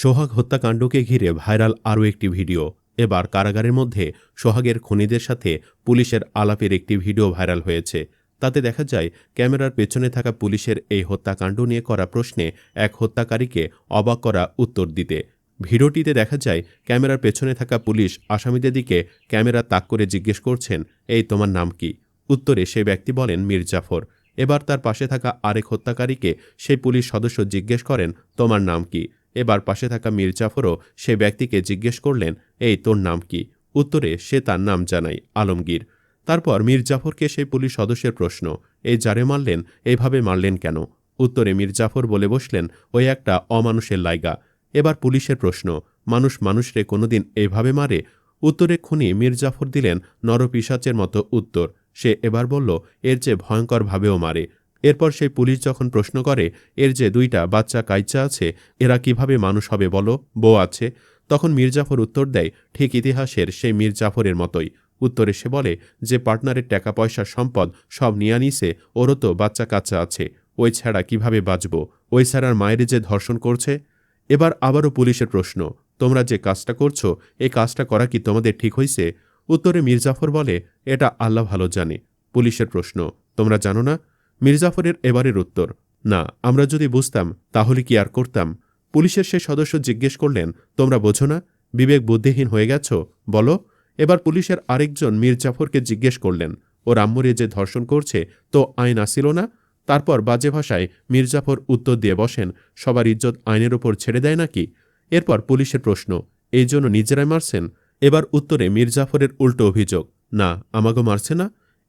সোহাগ হত্যাকাণ্ডকে ঘিরে ভাইরাল আরও একটি ভিডিও। এবার কারাগারের মধ্যে সোহাগের খুনিদের সাথে পুলিশের আলাপের একটি ভিডিও ভাইরাল হয়েছে। তাতে দেখা যায়, ক্যামেরার পেছনে থাকা পুলিশের এই হত্যাকাণ্ড নিয়ে করা প্রশ্নে এক হত্যাকারীকে অবাক করা উত্তর দিতে। ভিডিওটিতে দেখা যায়, ক্যামেরার পেছনে থাকা পুলিশ আসামিদের দিকে ক্যামেরা তাক করে জিজ্ঞেস করছেন, এই তোমার নাম কি? উত্তরে সে ব্যক্তি বলেন, মীর জাফর। এবার তার পাশে থাকা আরেক হত্যাকারীকে সেই পুলিশ সদস্য জিজ্ঞেস করেন, তোমার নাম কি? এবার পাশে থাকা মীর জাফরও সে ব্যক্তিকে জিজ্ঞেস করলেন, এই তোর নাম কি? উত্তরে সে তার নাম জানায় আলমগীর। তারপর মীর জাফরকে সেই পুলিশ সদস্যের প্রশ্ন, এই যারে মারলেন, এইভাবে মারলেন কেন? উত্তরে মীর জাফর বলে বসলেন, ওই একটা অমানুষের লাইগা। এবার পুলিশের প্রশ্ন, মানুষ মানুষরে কোনোদিন এইভাবে মারে? উত্তরে খুনি মীর জাফর দিলেন নরপিসাচের মতো উত্তর। সে এবার বলল, এর চেয়ে ভয়ঙ্করভাবেও মারে। এরপর সেই পুলিশ যখন প্রশ্ন করে, এর যে দুইটা বাচ্চা কাইচা আছে, এরা কীভাবে মানুষ হবে বলো? বউ আছে? তখন মির্জাফর উত্তর দেয়, ঠিক ইতিহাসের সেই মীর জাফরের মতোই। উত্তরে সে বলে, যে পার্টনারের টাকা পয়সা, সম্পদ সব নিয়ে নিছে ওরও তো বাচ্চা কাচ্চা আছে। ওই ছাড়া কীভাবে বাঁচব? ওই ছাড়ার মায়ের যে ধর্ষণ করছে? এবার আবারও পুলিশের প্রশ্ন, তোমরা যে কাজটা করছ, এই কাজটা করা কি তোমাদের ঠিক হইছে? উত্তরে মির্জাফর বলে, এটা আল্লাহ ভালো জানে। পুলিশের প্রশ্ন, তোমরা জানো না? মির্জাফরের এবারের উত্তর, না, আমরা যদি বুঝতাম, তাহলে কি আর করতাম? পুলিশের সেই সদস্য জিজ্ঞেস করলেন, তোমরা বোঝো না, বিবেক বুদ্ধিহীন হয়ে গেছ? বলো। এবার পুলিশের আরেকজন মীর জাফরকে জিজ্ঞেস করলেন, ও রাম্মুরে যে ধর্ষণ করছে, তো আইন আসিল না? তারপর বাজে ভাষায় মির্জাফর উত্তর দিয়ে বসেন, সবার ইজ্জত আইনের ওপর ছেড়ে দেয় নাকি? এরপর পুলিশের প্রশ্ন, এই জন্য নিজেরাই মারছেন? এবার উত্তরে মির্জাফরের উল্টো অভিযোগ, না, আমাগো মারছে না।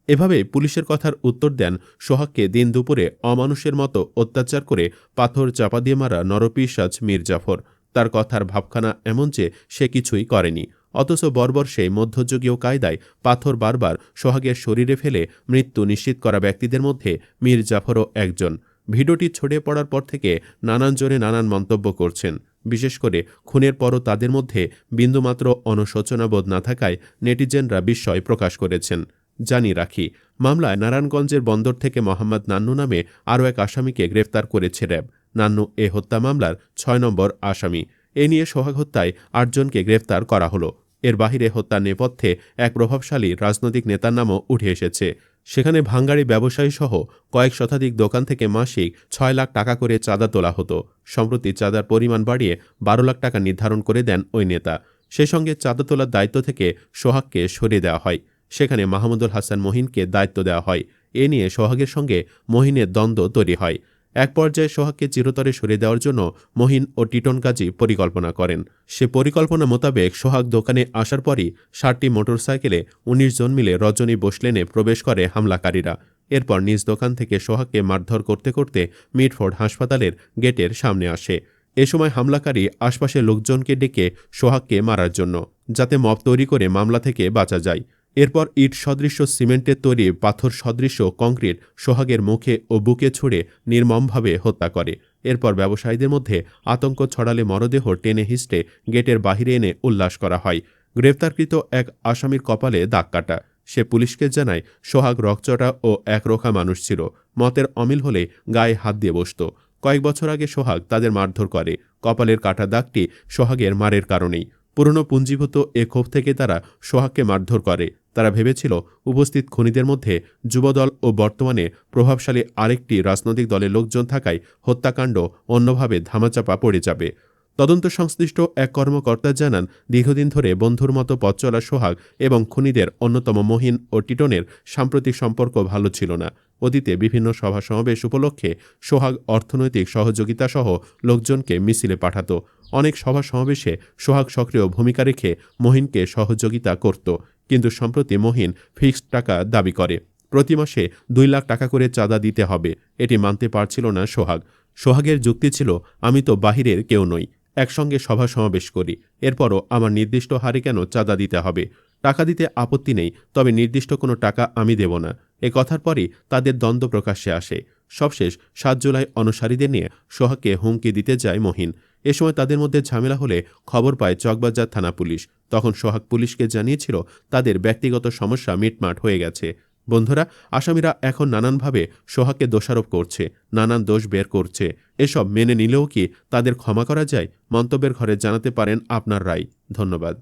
এভাবে পুলিশের কথার উত্তর দেন সোহাগকে দিন দুপুরে অমানুষের মতো অত্যাচার করে পাথর চাপা দিয়ে মারা নরপিসাজ মির্জাফর তার কথার ভাবখানা এমন যে সে কিছুই করেনি। অথচ বর্বর সেই মধ্যযুগীয় কায়দায় পাথর বারবার সোহাগের শরীরে ফেলে মৃত্যু নিশ্চিত করা ব্যক্তিদের মধ্যে মীর জাফরও একজন। ভিডিওটি ছড়িয়ে পড়ার পর থেকে নানান জনে নানান মন্তব্য করছেন। বিশেষ করে খুনের পরও তাদের মধ্যে বিন্দুমাত্র অনুশোচনাবোধ না থাকায় নেটিজেনরা বিস্ময় প্রকাশ করেছেন। জানি রাখি, মামলায় নারায়ণগঞ্জের বন্দর থেকে মোহাম্মদ নান্নু নামে আরও এক আসামিকে গ্রেফতার করেছে র্যাব। নান্নু এ হত্যা মামলার ছয় নম্বর আসামি। এ নিয়ে সোহাগ হত্যায় আটজনকে গ্রেফতার করা হলো। এর বাহিরে হত্যার নেপথ্যে এক প্রভাবশালী রাজনৈতিক নেতার নামও উঠে এসেছে। সেখানে ভাঙ্গারি ব্যবসায়ী সহ কয়েক শতাধিক দোকান থেকে মাসিক ছয় লাখ টাকা করে চাঁদা তোলা হতো। সম্প্রতি চাঁদার পরিমাণ বাড়িয়ে বারো লাখ টাকা নির্ধারণ করে দেন ওই নেতা। সে সঙ্গে চাঁদা তোলার দায়িত্ব থেকে সোহাগকে সরিয়ে দেওয়া হয়। সেখানে মাহমুদুল হাসান মহিনকে দায়িত্ব দেওয়া হয়। এ নিয়ে সোহাগের সঙ্গে মহিনের দ্বন্দ্ব তৈরি হয়। এক পর্যায়ে সোহাগকে চিরতরে সরিয়ে দেওয়ার জন্য মহিন ও টিটন কাজী পরিকল্পনা করেন। সে পরিকল্পনা মোতাবেক সোহাগ দোকানে আসার পরই ষাটটি মোটরসাইকেলে উনিশ জন মিলে রজনী বসলেনে প্রবেশ করে হামলাকারীরা। এরপর নিজ দোকান থেকে সোহাগকে মারধর করতে করতে মিটফোর্ড হাসপাতালের গেটের সামনে আসে। এ সময় হামলাকারী আশপাশের লোকজনকে ডেকে সোহাগকে মারার জন্য, যাতে মব তৈরি করে মামলা থেকে বাঁচা যায়। এরপর ইট সদৃশ্য সিমেন্টের তৈরি পাথর সদৃশ্য কংক্রিট সোহাগের মুখে ও বুকে ছুড়ে নির্মমভাবে হত্যা করে। এরপর ব্যবসায়ীদের মধ্যে আতঙ্ক ছড়ালে মরদেহ টেনে হিস্টে গেটের বাহিরে এনে উল্লাস করা হয়। গ্রেপ্তারকৃত এক আসামির কপালে দাগ কাটা। সে পুলিশকে জানায়, সোহাগ রকচটা ও একরোখা মানুষ ছিল। মতের অমিল হলে গায়ে হাত দিয়ে বসত। কয়েক বছর আগে সোহাগ তাদের মারধর করে। কপালের কাটা দাগটি সোহাগের মারের কারণেই। পুরনো পুঞ্জীভূত এ ক্ষোভ থেকে তারা সোহাগকে মারধর করে। তারা ভেবেছিল উপস্থিত খনিদের মধ্যে যুবদল ও বর্তমানে প্রভাবশালী আরেকটি রাজনৈতিক দলের লোকজন থাকায় হত্যাকাণ্ড অন্যভাবে ধামাচাপা পড়ে যাবে। তদন্ত সংশ্লিষ্ট এক কর্মকর্তা জানান, দীর্ঘদিন ধরে বন্ধুর মতো পথ চলা সোহাগ এবং খুনিদের অন্যতম মহিন ও টিটনের সাম্প্রতিক সম্পর্ক ভালো ছিল না। অতীতে বিভিন্ন সভা সমাবেশ উপলক্ষে সোহাগ অর্থনৈতিক সহযোগিতা সহ লোকজনকে মিছিলে পাঠাত। অনেক সভা সমাবেশে সোহাগ সক্রিয় ভূমিকা রেখে মহিনকে সহযোগিতা করত। কিন্তু সম্প্রতি মহিন ফিক্সড টাকা দাবি করে। প্রতি মাসে দুই লাখ টাকা করে চাঁদা দিতে হবে। এটি মানতে পারছিল না সোহাগ। সোহাগের যুক্তি ছিল, আমি তো বাহিরের কেউ নই। একসঙ্গে সভা সমাবেশ করি। এরপরও আমার নির্দিষ্ট হারে কেন চাঁদা দিতে হবে? টাকা দিতে আপত্তি নেই, তবে নির্দিষ্ট কোনো টাকা আমি দেব না। এ কথার পরই তাদের দ্বন্দ্ব প্রকাশ্যে আসে। সবশেষ সাত জুলাই অনুসারীদের নিয়ে সোহাগকে হুমকি দিতে যায় মহিন। এ সময় তাদের মধ্যে ঝামেলা হলে খবর পায় চকবাজার থানা পুলিশ। তখন সোহাগ পুলিশকে জানিয়েছিল, তাদের ব্যক্তিগত সমস্যা মিটমাট হয়ে গেছে। বন্ধুরা, আসামিরা এখন নানানভাবে সোহাগকে দোষারোপ করছে, নানান দোষ বের করছে। এসব মেনে নিলেও কি তাদের ক্ষমা করা যায়? মন্তব্যের ঘরে জানাতে পারেন আপনার রায়। ধন্যবাদ।